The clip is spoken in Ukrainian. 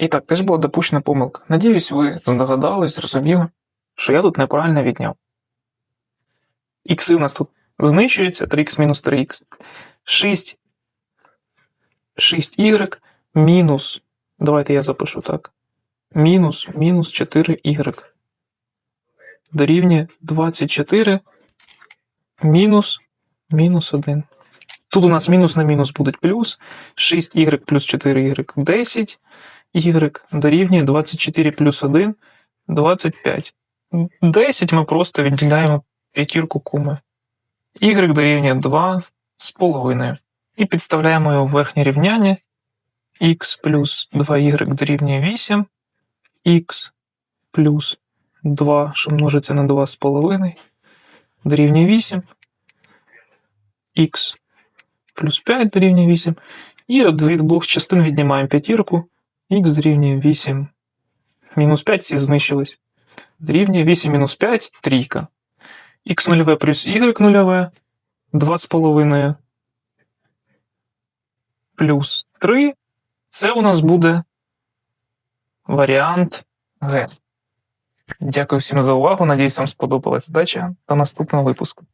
І так, теж була допущена помилка. Надіюсь, ви здогадались, зрозуміли, що я тут неправильно відняв. Ікси у нас тут знищуються, 3х мінус 3х. 6. 6y мінус. Давайте я запишу так. Мінус, мінус 4y. Дорівнює 24 мінус, мінус 1. Тут у нас мінус на мінус буде плюс. 6y плюс 4y 10. Y дорівнює 24 плюс 1 25. 10 ми просто відділяємо п'ятірку куми. y дорівнює 2 з половиною. І підставляємо його в верхнє рівняння. x плюс 2y дорівнює 8. x плюс 2, що множиться на 2 з половиною, дорівнює 8. x плюс 5 дорівнює 8. І від двох частин віднімаємо п'ятірку. Х дорівнює 8. Мінус 5 всі знищились. Дорівнює 8 мінус 5 трійка. х нульове плюс y нульове 2,5 плюс 3. Це у нас буде варіант Г. Дякую всім за увагу. Надіюсь, вам сподобалась задача. До наступного випуску.